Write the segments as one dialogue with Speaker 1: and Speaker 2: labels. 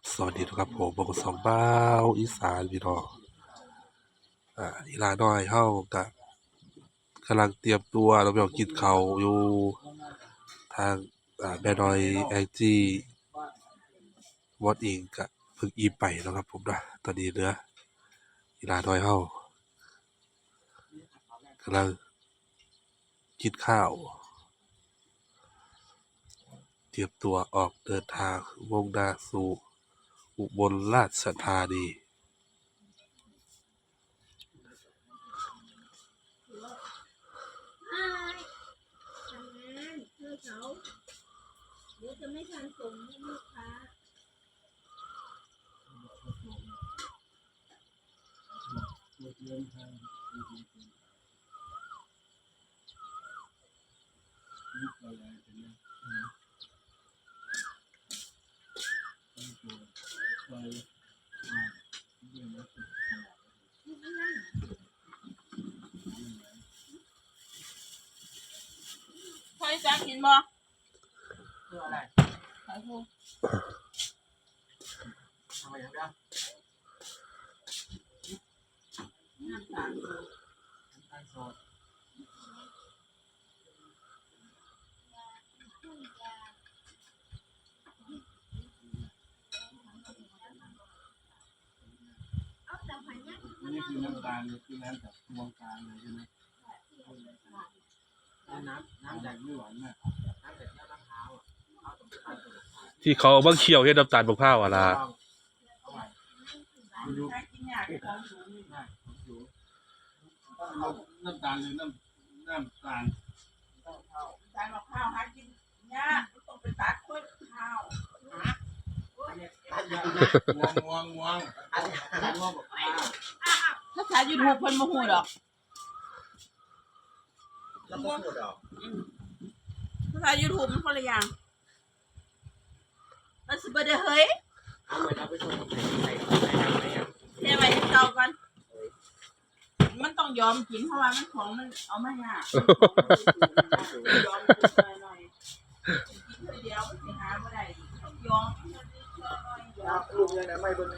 Speaker 1: ับสวัสดีทุกครับผมบกสองบ้าวอีสานพี่น้องอ่าอีลาน้อยเฮากะกำลังเตรียมตัวเราไปออกกินเขาวอยู่ทางอ่าแม่น้อยแองจี้วอดอิงกะเพิ่งอีไปแล้วครับผมนะตอนนี้เหลืออีลาน้อยเฮากำลังกินข้าว เตรียมตัวออกเดินทางมุ่งหน้าสู่ อุบลราชธานี
Speaker 2: อายทานเพื่อเขาเดี๋ยวจะไม่ทันส่งให้ลูกค้า
Speaker 3: นบ่
Speaker 4: เพื่ออะไร
Speaker 3: ขอโทษ
Speaker 4: ทำไมอย่างนั้น
Speaker 3: น้ำตาล
Speaker 4: น้ำตาลสด
Speaker 2: เอาแต่พันเนี่ย
Speaker 4: นี่คือน้ำตาลนี่คือน้ำจากดวงกลางเลยใช่ไหม น้ำน้ำจากไม่หวานน่ะน้ำจากน้ำมะพร้าวอะเอาตรงกลางตรงกลาง
Speaker 1: ที่เขาเอามาเคี่ยวเฮ็ดน้ำตาลมะพร้าวอะล่ะ
Speaker 4: เอาไว้ดูดู
Speaker 3: ถ้ากินยากของสูงนี่
Speaker 4: ได้ผมดูน้ำตาลหรือน้ำน้ำตาล
Speaker 3: จานมะพร้าวหากินยากต้องไปตัดกล้วยข้าว
Speaker 4: งวงงวงงวงอันนี้งวงบอกว่า
Speaker 3: ถ้าใช้ยูทูบเพิ่นบ่ฮู้ดอก
Speaker 4: แล้วก็พูดออก
Speaker 3: ถ้าใช้ยูทูบมันคนละอย่างมันสิบ่ได้เฮ้ย
Speaker 4: เอาเหมือนเราไปชมใส่ใส่ใส่อะไรอะ
Speaker 3: เทไว้ให้เก่าก่อนมันต้องยอมกินเพราะว่ามันของมันเอามายากยอมกินหน่อยๆกินเดียวมันสิหาบ่ได้ต้องยอมกินเรื่อยๆยอม
Speaker 4: ลูกยังไงไม่เบิ่ง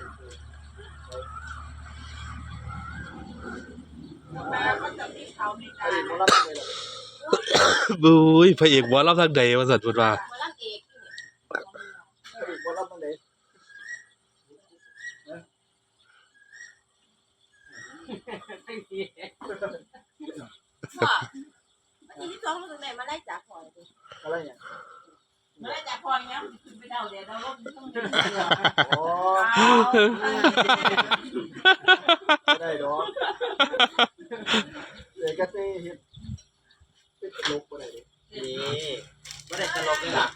Speaker 3: แม่ ก็จะมีเขามีการ
Speaker 4: เขารับเลยหรอ
Speaker 1: บุ้ยพระเอกหมอลำทางใดว่าสัตว์พูดว่า
Speaker 2: หมอลำเอกนี่
Speaker 4: เขารับเลย
Speaker 2: พ่อวันที่สองเราตรงไหนมาไล่จากพ่อเลย
Speaker 4: อะไรเนี่ย
Speaker 3: ไม่ได้จากพอเนี้ยขึ้นไปเดาเดี๋ยวเราลบต้องเดิน
Speaker 4: อ๋อไม่ได้ดอก เด็กก็เต้เฮ็ดเป็นลกบ่ได้ดิ
Speaker 5: นี่ไม่ได้ตลกเลยล่ะ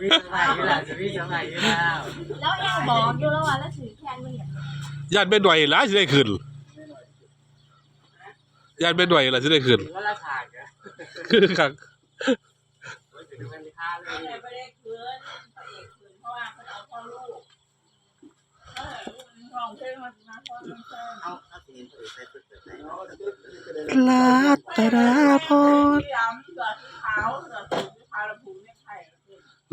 Speaker 5: มีสมัยอยู่แล้วจะมีสมัยอยู่แล้ว
Speaker 2: แล้วเองบอกอยู่แล้วว่าแล้วถือแคนมันเนี่ย
Speaker 1: ญาติแม่หน่วยล่ะสิได้ขึ้นญาติแม่หน่วยล่ะสิได้ขึ้น
Speaker 5: ถือว่าราคาเนอะ
Speaker 1: คือคัก
Speaker 5: มันจะดูกันค่าเลย
Speaker 3: ไม่ได้คืนพระเอกคืนเพราะว่าเขาเอาพ่อลูกเออร้ องเพลงมามาพ่อลูกเพิ่ม
Speaker 5: เอาเอาสีถือใส่ปึ๊บใส่
Speaker 1: รัตนาพร
Speaker 3: ที่ย้ำเสือที่เท้าเสือสีที่เท้าระบุไม่ใช่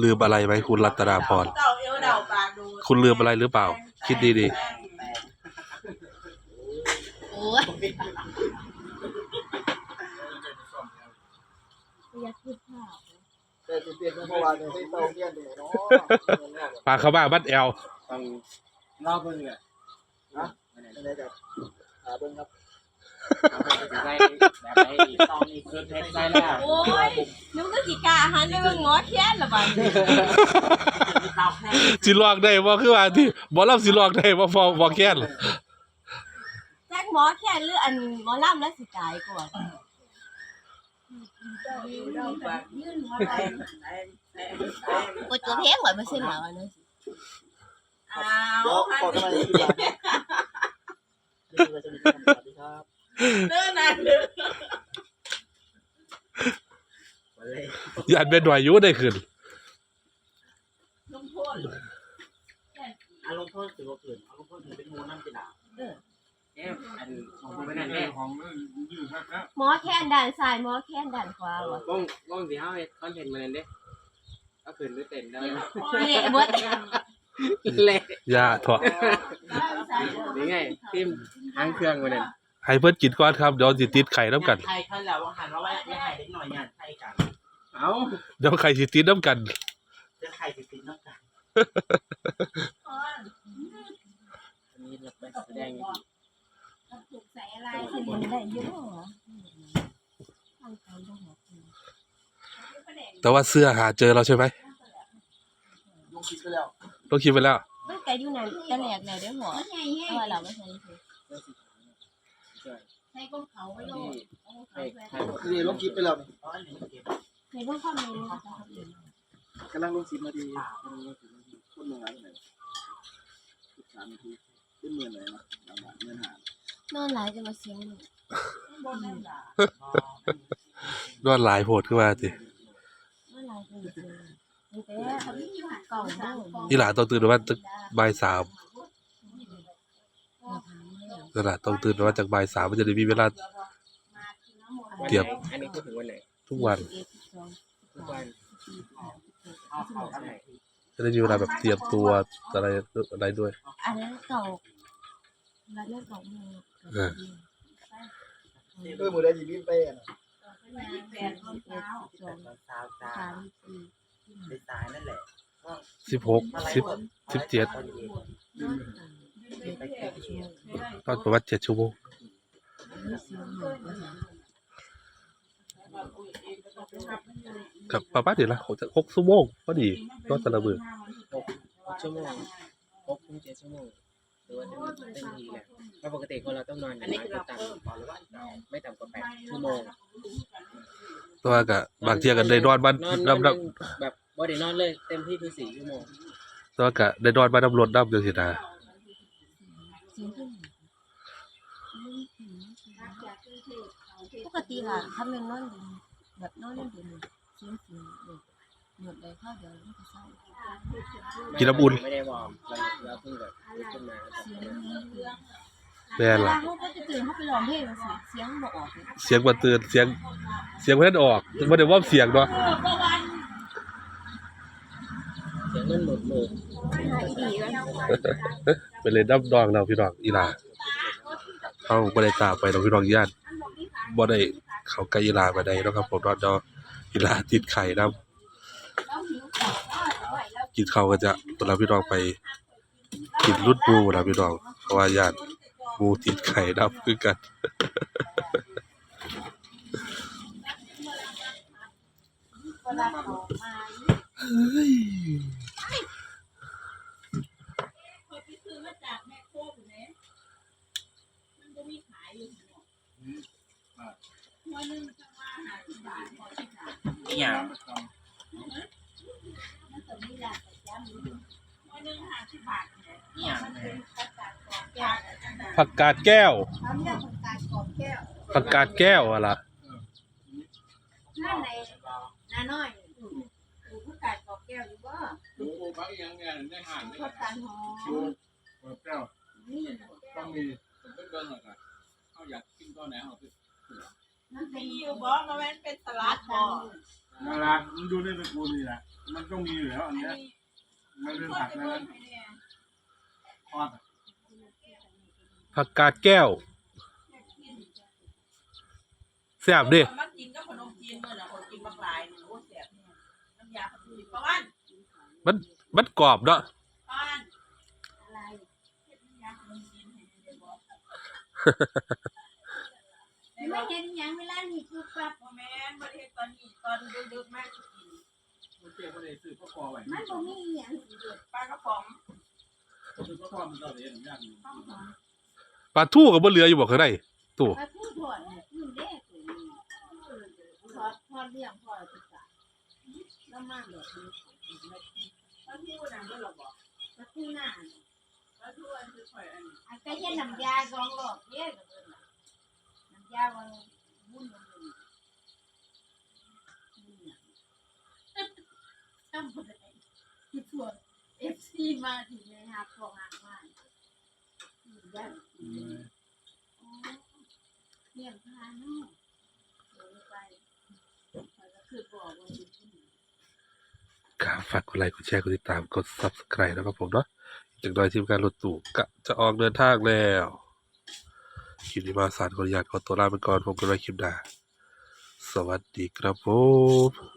Speaker 1: ลืมอะไรไหมคุณรัตนาพร
Speaker 3: เต่าเอวเดาปากดู
Speaker 1: คุณลืมอะไรหรือเปล่า คิดดี
Speaker 2: โอ้ยอยากกินข้าว
Speaker 4: แต่สิเปลี่ยนเมื่อวานเนี่ยให้เตาเรียนเนี่ยเนาะ
Speaker 1: ๆปากเขาบ้าบัดแอล
Speaker 5: ต้องรอบเพิ่งเลย
Speaker 4: นะอะไรกับหาเบิ่งครับ
Speaker 5: เอา ไปใส่แบบไอ้ต้องนี่คือเพชรได้แล้ว
Speaker 2: โอ้ยนึกว่าสิกาหารในเมืองอแค้นละบัดนี้
Speaker 5: เตาแค่
Speaker 1: สิลอกได้บ่คือว่าที่บ่ลำสิลอกได้บ่พอบ่แค้น
Speaker 2: แจ็คหมอแค้นหรืออันหมอลำแล้วสิตายก่อน
Speaker 3: เต่าเอวเดาปากยื่นหัวไปไหนไหนไหน
Speaker 2: กดตัวเพลงไว้บ่เส้นหลังอันนั้น
Speaker 3: อ้า
Speaker 4: ว
Speaker 3: ว
Speaker 4: ขอทำไมที่บ้านนี่คือจะมีคำสวัสดีครับ
Speaker 3: เดินนะเดิน
Speaker 5: เลย
Speaker 1: ญาติแม่หน่วยอยู่ได้ขึ้น
Speaker 3: ลุงโทษ
Speaker 5: อารมณ์โทษถือว่าเกินอารมณ์โทษถือเป็นมูน้ำจิตาเอ๊ะอันของไม่นั่นแน่
Speaker 4: ของยืดครับ
Speaker 2: หมอแค้นด้านซ้ายหมอแค้นด้านขวาบ่
Speaker 5: บ้องบ้องสีห้าคอนเทนต์มาเลยเด้ก็คืนหรือเต็นได้
Speaker 2: เละเบิด
Speaker 5: เละ
Speaker 1: ยาเถอะ
Speaker 5: นี่ไงทิมหางเครื่องมาเนี่ย
Speaker 1: ให้เพิ่นกินก่อนครับเดี๋ยวสิติดไข่น้ำกัน
Speaker 5: ไทยเขาแล้วว่าหันว่าไม่ไข่เล็กหน่อยเนี่ยไทยกันเอ้า
Speaker 1: เดี๋ยวไข่สิติดน้ำกัน
Speaker 5: จะไข่ติดติดนอกกันอันนี้เราไปแสดง
Speaker 2: ถูกใส่อะไรสิมันได้เยอะเหรอทางไกลต้องหา
Speaker 1: แต่ว่าเสื้อหาเจอแล้วใช่ไหม
Speaker 4: ลงคิดไปแล้ว
Speaker 1: ต้องคิดไปแล้ว
Speaker 2: มันไกลอยู่นั่นแต่แหลกแล้วเด้อหัวเอาไว้เราไม่ใช่คือ
Speaker 3: ใช้ก้นเขาไว้โลด
Speaker 5: ให้ให้
Speaker 4: นี่ลงคิดไปแล้วนี่
Speaker 5: อ๋อหนึ่งเก็บ
Speaker 2: ในเรื่องความนี้นะคะ
Speaker 4: กำลังลงสิบนาทีคนหนึ่งอะไรไหนสิบสามนาทีเป็นหมื่นเลยนะหลังๆเงินหาน
Speaker 2: อนหลายจะมาเสียงหนึ่ง
Speaker 3: บนนั่นล่ะ
Speaker 1: นอนหลายโพดขึ้นมาสิ
Speaker 2: นอนหลายจะมาเสียงนี่แต่เก่าเด้อ
Speaker 1: อีหลาต้องตื่นว่าจากบ่ายสาม
Speaker 2: อย่าถามเลย
Speaker 1: นั่นแหละต้องตื่นว่าจากบ่ายสามมันจะได้มีเวลาเก็บ
Speaker 5: อันนี้พูดถึงวันไหน
Speaker 1: ทุกวัน
Speaker 2: เอ็ดสิบ
Speaker 5: ทุกวันอันไหน
Speaker 1: จะได้มีเวลาแบบเตรียมตัวอะไรอะไรด้วย
Speaker 2: อันนั้นเก่าแล้วเรื่องเก่ามือง
Speaker 1: เออ
Speaker 4: เออมือได้ยินบินไปอะ
Speaker 3: แปดตอนเช้า
Speaker 2: สอง
Speaker 5: ตอนเช้าจ้า
Speaker 2: สามสี่
Speaker 5: ไปตายนั่นแหละ
Speaker 1: สิบหกสิบสิบเจ็ด
Speaker 5: ตอนเย็น
Speaker 2: อนต่าง
Speaker 5: ไปแค่ชั่วโม ง
Speaker 1: ตอนประมาณเจ็ดชั่วโมง
Speaker 2: นี่เสียงหนึ่งภาษา
Speaker 1: กับประมาณเดี๋ยวละหกหกชั่วโมงพอดีนอนแต่ละมือ
Speaker 5: หกชั่วโมงหกถึงเจ็ดชั่วโมงหรือว่าจะเป็นทีแหละเพราะปกติคนเราต้องนอนอย่างน้อยก็ต่ำไม่ต่ำกว่าแปดชั่วโมง
Speaker 1: ตัวกับบางเที่ยกันได้นอนบ้าน
Speaker 5: นอน
Speaker 1: น้ำน้
Speaker 5: แบบบ่ได้นอนเลยเต็มที่คือสี่ชั่วโมงำ
Speaker 1: ตัวกับได้นอนบ้านน้ำรถน้ำจังสินะ
Speaker 2: เสียงขึ้นปกติล่ะถ้ามันนอนดีแบบนอนเล่นดีเสียงเสียงเด็กหมดเลยข้าวเดียวมันก็เศร้า
Speaker 1: กินน้ำอุ่น
Speaker 5: ไม่ได้วอร์มเราเราเพิ่งแบบลุกขึ้นมา
Speaker 2: เสียงนี้เสียง
Speaker 1: แม่น
Speaker 2: เว
Speaker 1: ล่ะ
Speaker 2: ลาเขาก็จะตื่นเขาไปร้องเพลงสิเสียงบอกออกเลย
Speaker 1: เสียงมันตื่นเสียง เสียงมันออกมันได้ว่าเสียงเนาะ
Speaker 5: เสียงมันหมดมือ
Speaker 2: ดีกัน
Speaker 1: เลยน้ำดองเราพี่น้องอีลาเข้าบ่ได้ตามไปเราพี่น้องญาติบ่ได้เขาใกล้อีลาไปได้นะครับผมเนเดี๋ยวอีลาติดไข่น้ำกินเขาก็จะเวลาพี่น้องไปกินรุ่นปูนะพี่น้องเพราะว่าญาติปูติดไข่น้ำคือกัน
Speaker 2: เวลาเขามา
Speaker 3: คนที่ซื้อมาจากแม่โคกอยู่เนี่ยมันก็มีขายอยู่เนาะหัวหนึงจะมาหาที่บาทพอที่บาท
Speaker 5: นี่อย่าง
Speaker 3: มันจะมีร้านประจำอยู่หัวหนึงหาที่บาทเนี่ย
Speaker 5: นี่อย่าง
Speaker 3: มันเป็นประกาศกองแก้วจังนั้น
Speaker 1: ผักกาดแก้ว
Speaker 3: เขาเรียกประกาศกองแก้ว
Speaker 1: ผักกาดแก้วอะล่ะ
Speaker 3: หน้าในหน้าน้อยดูประกาศกองแก้วอยู่บ่
Speaker 6: ดูโอ้พระยังไงได้ห่านได้
Speaker 3: ประกาศหอม
Speaker 6: เปิดแก้ว
Speaker 3: นี่
Speaker 6: ต้องมีผมเป็นเบิ้งหรอกอะเขาอยากกินตอนไหนเขาไป
Speaker 3: มันเป็นอยู่บ่มาแม่นเป็นสลัดบ่
Speaker 6: นารามันดูในตระกูลนี่แหละมันต้องมีอยู่แล้วอัน
Speaker 3: อัน
Speaker 6: เนี้ย
Speaker 3: นี้
Speaker 6: มันเป็น
Speaker 3: คน
Speaker 6: ผัก
Speaker 3: ไป
Speaker 6: นะ
Speaker 3: เบิ่
Speaker 6: นั้
Speaker 3: ง
Speaker 6: น
Speaker 3: ให้เนี่ย
Speaker 6: ทอด
Speaker 1: ผักกาดแก้วแซ่บดิ
Speaker 3: มากินกับขนมจีนมื้อน่ะคนกินบักหลายนี่โอ้แซ่บเนี่ยน้ำยาขนมจีนประวัน
Speaker 1: มันมันกรอบเนาะ
Speaker 3: ประวันอะไรเฮ็ดน้ำยาขนมจีนให้ได้บ่
Speaker 2: ไม่เห็นยังเวลานี่คือปรับ
Speaker 3: บ่แม่นบ่ได้เฮ็ดตอนนี้ตอนดึกๆมาสิกิน
Speaker 6: มันเจ๊ไม่ได้ซื้อพ่อคอไว้
Speaker 2: มันบ่มีอหยัง
Speaker 3: ปลากระป๋อง
Speaker 6: ซื้อพ่อคอมันตอนนี้ผมอยาก
Speaker 1: ปลาทู่กับบ่เหลืออยู่บ่ข้างในตู้
Speaker 2: ปลาทูทอดเนี่ยคือเด้ตัวนี้ทอดทอดเลี้ยงทอดติดตาแล้วมาแบบนี้
Speaker 3: ปลาทูน่ะบ่ล่ะบ่
Speaker 2: ปลาทูหน้า
Speaker 3: ปลาทูอันคือข่อยอัน
Speaker 2: อันก็เย็นน้ำยาสองรอบเด้ก็เบิ่งล่ะน้ำยาวันบุ่นมันทำบ่ได้ที่ทั่ว FC มาที่ในหาของหา งมาได้เลี้ยงพาเนาะลงไปแล้วก็คือบอกว่าสิ
Speaker 1: ครับฝากกดไลค์กดแชร์กดติดตามกด Subscribe แล้วก็ผมเนาะจากดอยทีมงานรถตู้ก็จะออกเดินทางแล้วคลิปนี้มาสารขออนุญาตขอตัวลาไปก่อนพบกันไว้คลิปหน้าสวัสดีครับผม